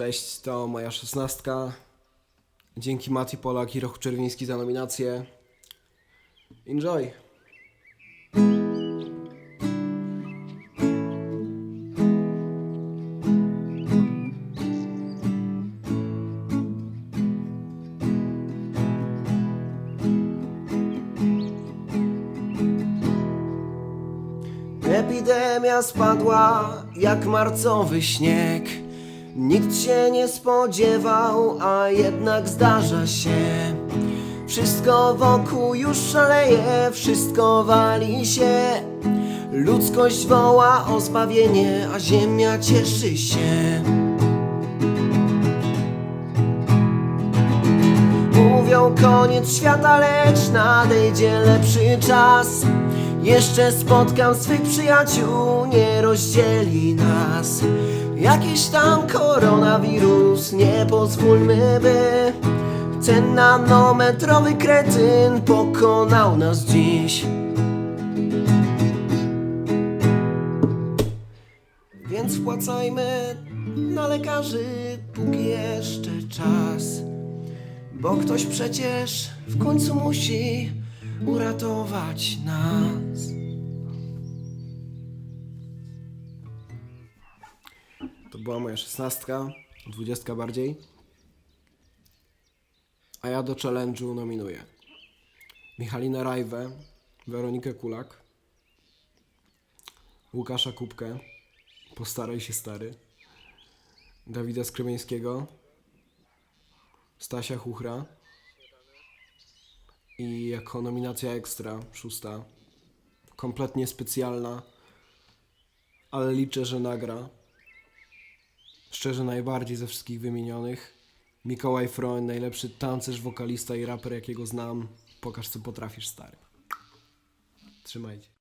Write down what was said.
Cześć, to moja szesnastka. Dzięki Mati Polak i Roch Czerwiński za nominację. Enjoy! Epidemia spadła jak marcowy śnieg. Nikt się nie spodziewał, a jednak zdarza się. Wszystko wokół już szaleje, wszystko wali się. Ludzkość woła o zbawienie, a ziemia cieszy się. Mówią koniec świata, lecz nadejdzie lepszy czas. Jeszcze spotkam swych przyjaciół, nie rozdzieli nas. Jakiś tam koronawirus, nie pozwólmy, by ten nanometrowy kretyn pokonał nas dziś. Więc wpłacajmy na lekarzy, póki jeszcze czas. Bo ktoś przecież w końcu musi uratować nas. To była moja szesnastka, dwudziestka bardziej. A ja do challenge'u nominuję Michalinę Rajwę, Weronikę Kulak, Łukasza Kubkę, Postaraj się stary, Dawida Skrybeńskiego, Stasia Chuchra i jako nominacja ekstra, szósta, kompletnie specjalna, ale liczę, że nagra. Szczerze najbardziej ze wszystkich wymienionych. Mikołaj Froń, najlepszy tancerz, wokalista i raper jakiego znam. Pokaż co potrafisz stary. Trzymajcie.